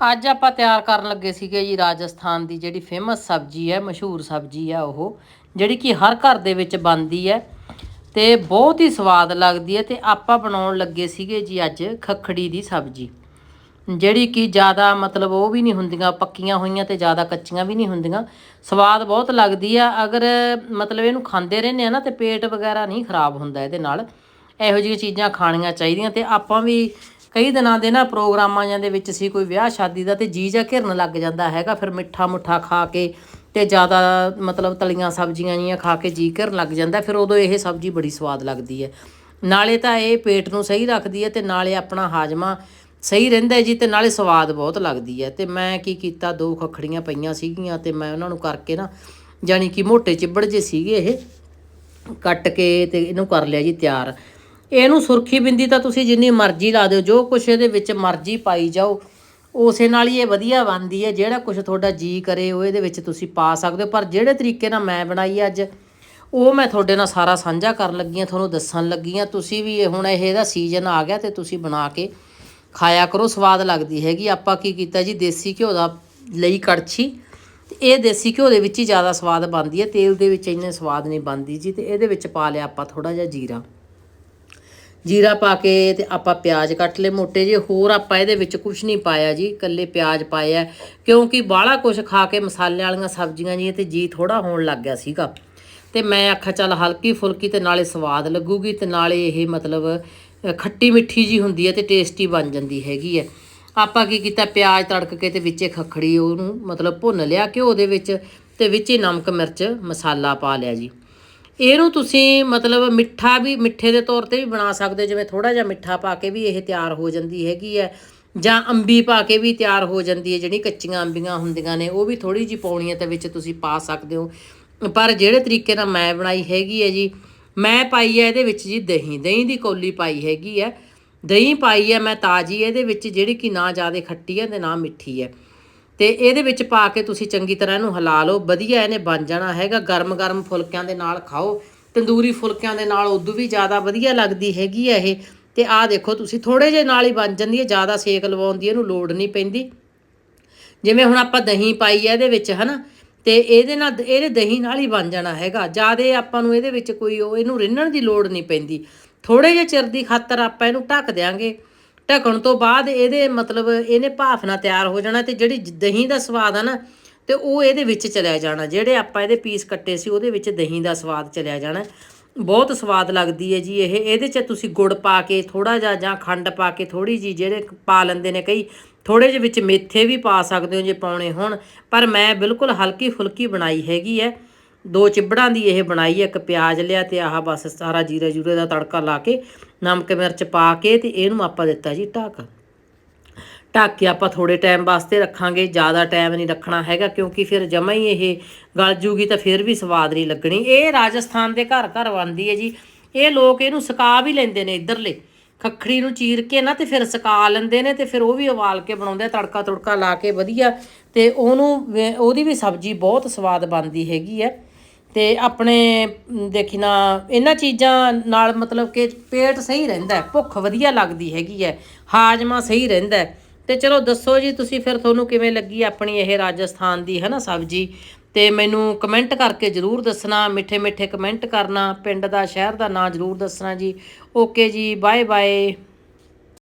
ਅੱਜ ਆਪਾਂ ਤਿਆਰ ਕਰਨ ਲੱਗੇ ਸੀਗੇ ਜੀ ਰਾਜਸਥਾਨ ਦੀ ਜਿਹੜੀ ਫੇਮਸ ਸਬਜ਼ੀ ਹੈ, ਮਸ਼ਹੂਰ ਸਬਜ਼ੀ ਹੈ ਉਹ, ਜਿਹੜੀ ਕਿ ਹਰ ਘਰ ਦੇ ਵਿੱਚ ਬਣਦੀ ਹੈ ਤੇ ਬਹੁਤ ਹੀ ਸਵਾਦ ਲੱਗਦੀ ਹੈ ਤੇ ਆਪਾਂ ਬਣਾਉਣ ਲੱਗੇ ਸੀਗੇ ਜੀ ਅੱਜ ਖੱਖੜੀ ਦੀ ਸਬਜ਼ੀ। ਜਿਹੜੀ ਕਿ ਜ਼ਿਆਦਾ ਮਤਲਬ ਉਹ ਵੀ ਨਹੀਂ ਹੁੰਦੀਆਂ, ਪੱਕੀਆਂ ਹੋਈਆਂ ਤੇ ਜ਼ਿਆਦਾ ਕੱਚੀਆਂ ਵੀ ਨਹੀਂ ਹੁੰਦੀਆਂ। ਸਵਾਦ ਬਹੁਤ ਲੱਗਦੀ ਆ, ਅਗਰ ਮਤਲਬ ਇਹਨੂੰ ਖਾਂਦੇ ਰਹਿੰਦੇ ਆ ਨਾ ਤੇ ਪੇਟ ਵਗੈਰਾ ਨਹੀਂ ਖਰਾਬ ਹੁੰਦਾ ਇਹਦੇ ਨਾਲ। ਇਹੋ ਜਿਹੀਆਂ ਚੀਜ਼ਾਂ ਖਾਣੀਆਂ ਚਾਹੀਦੀਆਂ ਤੇ ਆਪਾਂ ਵੀ ਕਈ ਦਿਨਾਂ ਦੇ ਨਾ ਪ੍ਰੋਗਰਾਮਾਂ ਜਾਂ ਦੇ ਵਿੱਚ ਸੀ ਕੋਈ ਵਿਆਹ ਸ਼ਾਦੀ ਦਾ ਤੇ ਜੀ ਜਾ ਘਿਰਨ ਲੱਗ ਜਾਂਦਾ ਹੈਗਾ, ਫਿਰ ਮਿੱਠਾ ਮੁੱਠਾ ਖਾ ਕੇ ਤੇ ਜ਼ਿਆਦਾ ਮਤਲਬ ਤਲੀਆਂ ਸਬਜ਼ੀਆਂ ਜੀਆਂ ਖਾ ਕੇ ਜੀ ਘਿਰਨ ਲੱਗ ਜਾਂਦਾ, ਫਿਰ ਉਦੋਂ ਇਹ ਸਬਜ਼ੀ ਬੜੀ ਸਵਾਦ ਲੱਗਦੀ ਹੈ। ਨਾਲੇ ਤਾਂ ਇਹ ਪੇਟ ਨੂੰ ਸਹੀ ਰੱਖਦੀ ਹੈ ਤੇ ਨਾਲੇ ਆਪਣਾ ਹਾਜਮਾ ਸਹੀ ਰਹਿੰਦਾ ਜੀ ਤੇ ਨਾਲੇ ਸਵਾਦ ਬਹੁਤ ਲੱਗਦੀ ਹੈ। ਤੇ ਮੈਂ ਕੀ ਕੀਤਾ, ਦੋ ਖੱਖੜੀਆਂ ਪਈਆਂ ਸੀਗੀਆਂ ਤੇ ਮੈਂ ਉਹਨਾਂ ਨੂੰ ਕਰਕੇ ਨਾ ਜਾਨੀ ਕਿ ਮੋਟੇ ਚਿੱਬੜ ਜੇ ਸੀਗੇ ਇਹ, ਕੱਟ ਕੇ ਤੇ ਇਹਨੂੰ ਕਰ ਲਿਆ ਜੀ ਤਿਆਰ। ਇਹਨੂੰ ਸੁਰਖੀ ਬਿੰਦੀ ਤਾਂ ਤੁਸੀਂ ਜਿੰਨੀ ਮਰਜ਼ੀ ਲਾ ਦਿਓ, ਜੋ ਕੁਛ ਇਹਦੇ ਵਿੱਚ ਮਰਜ਼ੀ ਪਾਈ ਜਾਓ। ਉਸੇ ਨਾਲ ਹੀ ਇਹ ਵਧੀਆ ਬਣਦੀ ਹੈ, ਜਿਹੜਾ ਕੁਛ ਤੁਹਾਡਾ ਜੀ ਕਰੇ, ਉਹ ਇਹਦੇ ਵਿੱਚ ਤੁਸੀਂ ਪਾ ਸਕਦੇ ਹੋ। ਪਰ ਜਿਹੜੇ ਤਰੀਕੇ ਨਾਲ ਮੈਂ ਬਣਾਈ ਹੈ ਅੱਜ, ਉਹ ਮੈਂ ਤੁਹਾਡੇ ਨਾਲ ਸਾਰਾ ਸਾਂਝਾ ਕਰਨ ਲੱਗੀ ਹਾਂ, ਤੁਹਾਨੂੰ ਦੱਸਣ ਲੱਗੀ ਹਾਂ। ਤੁਸੀਂ ਵੀ ਇਹ ਹੁਣ ਇਹ ਇਹਦਾ ਸੀਜ਼ਨ ਆ ਗਿਆ ਤੇ ਤੁਸੀਂ ਬਣਾ ਕੇ ਖਾਇਆ ਕਰੋ, ਸਵਾਦ ਲੱਗਦੀ ਹੈਗੀ। ਆਪਾਂ ਕੀ ਕੀਤਾ ਜੀ, ਦੇਸੀ ਘਿਓ ਦਾ ਲਈ ਕੜਛੀ, ਤੇ ਇਹ ਦੇਸੀ ਘਿਓ ਦੇ ਵਿੱਚ ਹੀ ਜ਼ਿਆਦਾ ਸਵਾਦ ਬਣਦੀ ਹੈ। ਤੇਲ ਦੇ ਵਿੱਚ ਇੰਨੇ ਸਵਾਦ ਨਹੀਂ ਬਣਦੀ ਜੀ, ਤੇ ਇਹਦੇ ਵਿੱਚ ਪਾ ਲਿਆ ਆਪਾਂ ਥੋੜਾ ਜਿਹਾ ਜੀਰਾ। ਜੀਰਾ ਪਾ ਕੇ ਤੇ ਆਪਾਂ ਪਿਆਜ਼ ਕੱਟ ਲਏ ਮੋਟੇ ਜੇ ਹੋਰ ਆਪਾਂ ਇਹਦੇ ਵਿੱਚ ਕੁਝ ਨਹੀਂ ਪਾਇਆ ਜੀ, ਇਕੱਲੇ ਪਿਆਜ਼ ਪਾਇਆ ਕਿਉਂਕਿ ਬਾਹਲਾ ਕੁਝ ਖਾ ਕੇ ਮਸਾਲੇ ਵਾਲੀਆਂ ਸਬਜ਼ੀਆਂ ਜੀ ਤੇ ਜੀ ਥੋੜਾ ਹੋਣ ਲੱਗ ਗਿਆ ਸੀਗਾ। ਤੇ ਮੈਂ ਆਖਿਆ, ਚੱਲ ਹਲਕੀ ਫੁਲਕੀ ਤੇ ਨਾਲੇ ਸਵਾਦ ਲੱਗੂਗੀ ਤੇ ਨਾਲੇ ਇਹ ਮਤਲਬ ਖੱਟੀ ਮਿੱਠੀ ਜੀ ਹੁੰਦੀ ਹੈ ਤੇ ਟੇਸਟੀ ਬਣ ਜਾਂਦੀ ਹੈਗੀ ਹੈ। ਆਪਾਂ ਕੀ ਕੀਤਾ, ਪਿਆਜ਼ ਤੜਕ ਕੇ ਤੇ ਵਿੱਚੇ ਖੱਖੜੀ ਉਹਨੂੰ ਮਤਲਬ ਭੁੰਨ ਲਿਆ ਘਿਓ ਦੇ ਵਿੱਚ ਤੇ ਵਿੱਚੇ ਨਮਕ, ਮਿਰਚ, ਮਸਾਲਾ ਪਾ ਲਿਆ ਜੀ। ਇਹਨੂੰ ਤੁਸੀਂ ਮਤਲਬ ਮਿੱਠਾ ਵੀ ਮਿੱਠੇ ਦੇ ਤੌਰ ਤੇ ਵੀ ਬਣਾ ਸਕਦੇ ਹੋ, ਜਿਵੇਂ ਥੋੜਾ ਜਿਹਾ ਮਿੱਠਾ ਪਾ ਕੇ ਵੀ ਇਹ ਤਿਆਰ ਹੋ ਜਾਂਦੀ ਹੈਗੀ ਹੈ ਜਾਂ ਅੰਬੀ ਪਾ ਕੇ ਵੀ ਤਿਆਰ ਹੋ ਜਾਂਦੀ ਹੈ ਜਿਹੜੀ ਕੱਚੀਆਂ ਅੰਬੀਆਂ ਹੁੰਦੀਆਂ ਨੇ ਉਹ ਵੀ ਥੋੜੀ ਜਿਹੀ ਪਾਉਣੀ ਹੈ ਤੇ ਵਿੱਚ ਤੁਸੀਂ ਪਾ ਸਕਦੇ ਹੋ। ਪਰ ਜਿਹੜੇ ਤਰੀਕੇ ਨਾਲ ਮੈਂ ਬਣਾਈ ਹੈਗੀ ਹੈ ਜੀ ਮੈਂ ਪਾਈ ਹੈ ਇਹਦੇ ਵਿੱਚ ਜੀ ਦਹੀਂ ਦਹੀਂ ਦੀ ਕੌਲੀ ਪਾਈ ਹੈਗੀ ਹੈ। ਦਹੀਂ ਪਾਈ ਹੈ ਮੈਂ ਤਾਜੀ ਇਹਦੇ ਵਿੱਚ ਜਿਹੜੀ ਕਿ ਨਾ ਜ਼ਿਆਦਾ ਖੱਟੀ ਹੈ ਤੇ ਨਾ ਮਿੱਠੀ ਹੈ। ਤੇ ਇਹਦੇ ਵਿੱਚ ਪਾ ਕੇ ਤੁਸੀਂ ਚੰਗੀ ਤਰ੍ਹਾਂ ਇਹਨੂੰ ਹਿਲਾ ਲਓ। ਵਧੀਆ ਇਹਨੇ ਬਣ ਜਾਣਾ ਹੈਗਾ। ਗਰਮ-ਗਰਮ ਫੁਲਕਿਆਂ ਦੇ ਨਾਲ ਖਾਓ। ਤੰਦੂਰੀ ਫੁਲਕਿਆਂ ਦੇ ਨਾਲ ਉਦੋਂ ਵੀ ਜ਼ਿਆਦਾ ਵਧੀਆ ਲੱਗਦੀ ਹੈਗੀ ਹੈ ਇਹ। ਤੇ ਆਹ ਦੇਖੋ, ਤੁਸੀਂ ਥੋੜੇ ਜਿਹੇ ਨਾਲ ਹੀ ਬਣ ਜਾਂਦੀ ਹੈ ਜ਼ਿਆਦਾ ਸੇਕ ਲਵਾਉਣ ਦੀ ਇਹਨੂੰ ਲੋੜ ਨਹੀਂ ਪੈਂਦੀ। ਜਿਵੇਂ ਹੁਣ ਆਪਾਂ ਦਹੀਂ ਪਾਈ ਹੈ ਇਹਦੇ ਵਿੱਚ, ਹਨਾ? ਤੇ ਇਹਦੇ ਨਾਲ ਇਹਦੇ ਦਹੀਂ ਨਾਲ ਹੀ ਬਣ ਜਾਣਾ ਹੈਗਾ। ਜਿਆਦੇ ਆਪਾਂ ਨੂੰ ਇਹਦੇ ਵਿੱਚ ਕੋਈ ਉਹ, ਇਹਨੂੰ ਰਿੰਨਣ ਦੀ ਲੋੜ ਨਹੀਂ ਪੈਂਦੀ। ਥੋੜੇ ਜਿਹੇ ਚਿਰ ਦੀ ਖਾਤਰ ਆਪਾਂ ਇਹਨੂੰ ਢੱਕ ਦਿਆਂਗੇ। ਢੱਕਣ ਤੋਂ ਬਾਅਦ ਇਹਦੇ ਮਤਲਬ ਇਹਨੇ ਭਾਫ ਨਾਲ ਤਿਆਰ ਹੋ ਜਾਣਾ ਤੇ ਜਿਹੜੀ ਦਹੀਂ ਦਾ ਸਵਾਦ ਆ ਨਾ, ਤੇ ਉਹ ਇਹਦੇ ਵਿੱਚ ਚਲਿਆ ਜਾਣਾ। ਜਿਹੜੇ ਆਪਾਂ ਇਹਦੇ ਪੀਸ ਕੱਟੇ ਸੀ, ਉਹਦੇ ਵਿੱਚ ਦਹੀਂ ਦਾ ਸਵਾਦ ਚਲਿਆ ਜਾਣਾ। ਬਹੁਤ ਸਵਾਦ ਲੱਗਦੀ ਹੈ ਜੀ ਇਹ। ਇਹਦੇ 'ਚ ਤੁਸੀਂ ਗੁੜ ਪਾ ਕੇ ਥੋੜਾ ਜਿਹਾ ਜਾਂ ਖੰਡ ਪਾ ਕੇ ਥੋੜੀ ਜੀ ਜਿਹੜੇ ਪਾ ਲੈਂਦੇ ਨੇ ਕਈ ਥੋੜੇ ਜਿਹੇ ਵਿੱਚ ਮੇਥੇ ਵੀ ਪਾ ਸਕਦੇ ਹੋ ਜੇ ਪਾਉਣੇ ਹੋਣ। ਪਰ ਮੈਂ ਬਿਲਕੁਲ ਹਲਕੀ ਫੁਲਕੀ ਬਣਾਈ ਹੈਗੀ ਹੈ। ਦੋ ਚਿਬੜਾਂ ਦੀ ਇਹ ਬਣਾਈ, ਇੱਕ ਪਿਆਜ਼ ਲਿਆ ਤੇ ਆਹ ਬਸ ਸਾਰਾ ਜੀਰੇ ਜੂਰੇ ਦਾ ਤੜਕਾ ਲਾ ਕੇ, ਨਮਕ ਮਿਰਚ ਪਾ ਕੇ ਤੇ ਇਹਨੂੰ ਆਪਾਂ ਦਿੱਤਾ ਜੀ ਢੱਕ। ਢੱਕ ਕੇ ਆਪਾਂ ਥੋੜੇ ਟਾਈਮ ਵਾਸਤੇ ਰੱਖਾਂਗੇ, ਜ਼ਿਆਦਾ ਟਾਈਮ ਨਹੀਂ ਰੱਖਣਾ ਹੈਗਾ ਕਿਉਂਕਿ ਫਿਰ ਜਮਾ ਹੀ ਇਹ ਗਲ ਜੂਗੀ ਤਾਂ ਫਿਰ ਵੀ ਸਵਾਦ ਨਹੀਂ ਲੱਗਣੀ। ਇਹ ਰਾਜਸਥਾਨ ਦੇ ਘਰ ਘਰ ਬਣਦੀ ਹੈ ਜੀ। ਇਹ ਲੋਕ ਇਹਨੂੰ ਸੁਕਾ ਵੀ ਲੈਂਦੇ ਨੇ ਇੱਧਰਲੇ। ਖੱਖੜੀ ਨੂੰ ਚੀਰ ਕੇ ਨਾ ਤੇ ਫਿਰ ਸੁਕਾ ਲੈਂਦੇ ਨੇ ਤੇ ਫਿਰ ਉਹ ਵੀ ਉਬਾਲ ਕੇ ਬਣਾਉਂਦੇ ਆ ਤੜਕਾ ਤੁੜਕਾ ਲਾ ਕੇ ਵਧੀਆ। ਤੇ ਉਹਨੂੰ ਉਹਦੀ ਵੀ ਸਬਜ਼ੀ ਬਹੁਤ ਸਵਾਦ ਬਣਦੀ ਹੈਗੀ ਹੈ। ਤੇ ਆਪਣੇ ਦੇਖੀ ਨਾ, ਇਹਨਾਂ ਚੀਜ਼ਾਂ ਨਾਲ ਮਤਲਬ ਕਿ ਪੇਟ ਸਹੀ ਰਹਿੰਦਾ ਭੁੱਖ ਵਧੀਆ ਲੱਗਦੀ ਹੈਗੀ ਹੈ, ਹਾਜਮਾ ਸਹੀ ਰਹਿੰਦਾ ਹੈ। ਤੇ ਚਲੋ ਦੱਸੋ ਜੀ, ਤੁਸੀਂ ਫਿਰ ਤੁਹਾਨੂੰ ਕਿਵੇਂ ਲੱਗੀ ਆਪਣੀ ਇਹ ਰਾਜਸਥਾਨ ਦੀ ਹੈ ਨਾ ਸਬਜ਼ੀ? ਤੇ ਮੈਨੂੰ ਕਮੈਂਟ ਕਰਕੇ ਜਰੂਰ ਦੱਸਣਾ, ਮਿੱਠੇ ਮਿੱਠੇ ਕਮੈਂਟ ਕਰਨਾ, ਪਿੰਡ ਦਾ, ਸ਼ਹਿਰ ਦਾ ਨਾਂ ਜਰੂਰ ਦੱਸਣਾ ਜੀ। ਓਕੇ ਜੀ ਬਾਏ ਬਾਏ